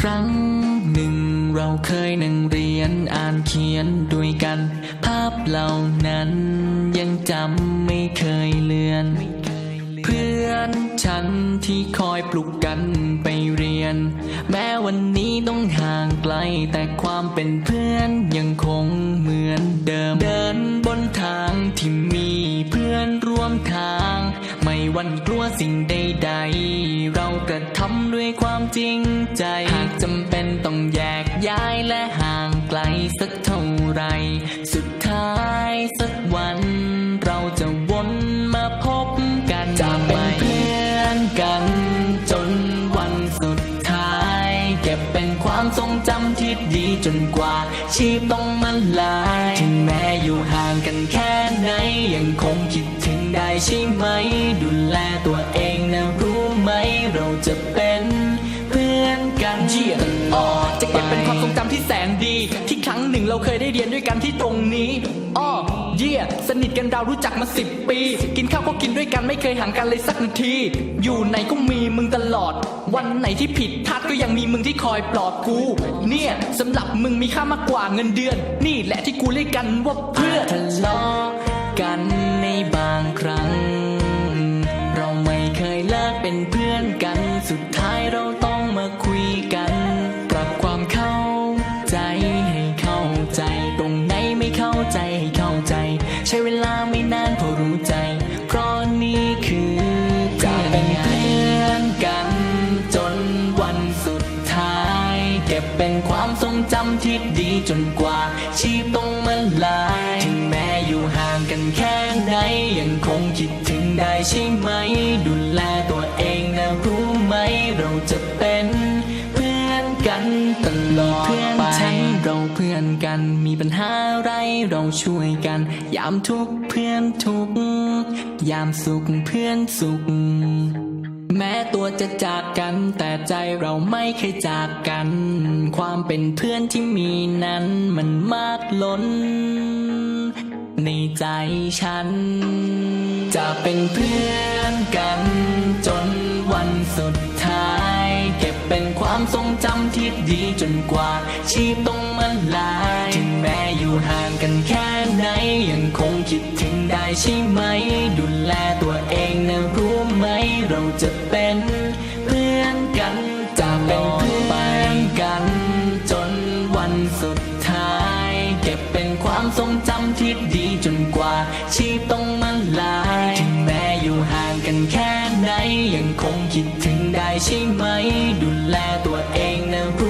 ครั้งหนึ่งเราเคยนั่งเรียนอ่านเขียนด้วยกัน ภาพเหล่านั้นยังจำไม่เคยเลือน เพื่อนฉันที่คอยปลุกกันไปเรียน แม้วันนี้ต้องห่างไกลแต่ความเป็นเพื่อนยังคงเหมือนเดิม เดินบนทางที่มีเพื่อนร่วมทาง ไม่วันกลัวสิ่งใดๆ เรากระทำด้วยความจริงใจายและห่างไกลสักเท่าไร สุดท้ายสักวัน เราจะวนมาพบกันจะเป็นเพื่อนกัน จนวันสุดท้าย เก็บเป็นความทรงจำที่ดีจนกว่า ชีพต้องมาลาย ถึงแม้อยู่ห่างกันแค่ไหน ยังคงคิดถึงได้ใช่ไหม ดูแลตัวเองนะรู้ไหม เราจะเป็น กันเยี่ยตลอจะเก็บเป็นความทรงจำที่แสนดี ที่ครั้งหนึ่งเราเคยได้เรียนด้วยกันที่ตรงนี้อ้อเยี่ยสนิทกันเรารู้จักมาสิบปี กินข้าวก็กินด้วยกันไม่เคยห่างกันเลยสักนาที อยู่ไหนก็มีมึงตลอด วันไหนที่ผิดพลาดก็ยังมีมึงที่คอยปลอบกู เนี่ยสำหรับมึงมีค่ามากกว่าเงินเดือน นี่แหละที่กูเรียกกันว่าเพื่อทะเลาะกันในบาง ที่ดีจนกว่า ชีพต้องมาลายถึงแม้อยู่ห่างกันแค่ไหน ยังคงคิดถึงได้ใช่ไหม ดูแลตัวเองนะรู้ไหม เราจะเป็นเพื่อนกันตลอดเพื่อนฉันเราเพื่อนกันมีปัญหาอะไรเราช่วยกัน ยามทุกเพื่อนทุก ยามสุขเพื่อนสุข ตัวจะจากกัน แต่ใจเราไม่เคยจากกัน ความเป็นเพื่อนที่มีนั้นมันมากล้น ในใจฉัน จะเป็นเพื่อนกันจ จำที่ดีจนกว่า ชีพต้องมาลายถึงแม้อยู่ห่างกันแค่ไหน ยังคงคิดถึงได้ใช่ไหม ดูแลตัวเองนะรู้ไหม เราจะเป็นเพื่อนกันจะเป็นเพื่อนกัน จนวันสุดท้าย เก็บเป็นความทรงจำที่ดีจนกว่า ชีพต้อง ยังคงคิดถึงได้ใช่ไหม ดูแลตัวเองนะรู้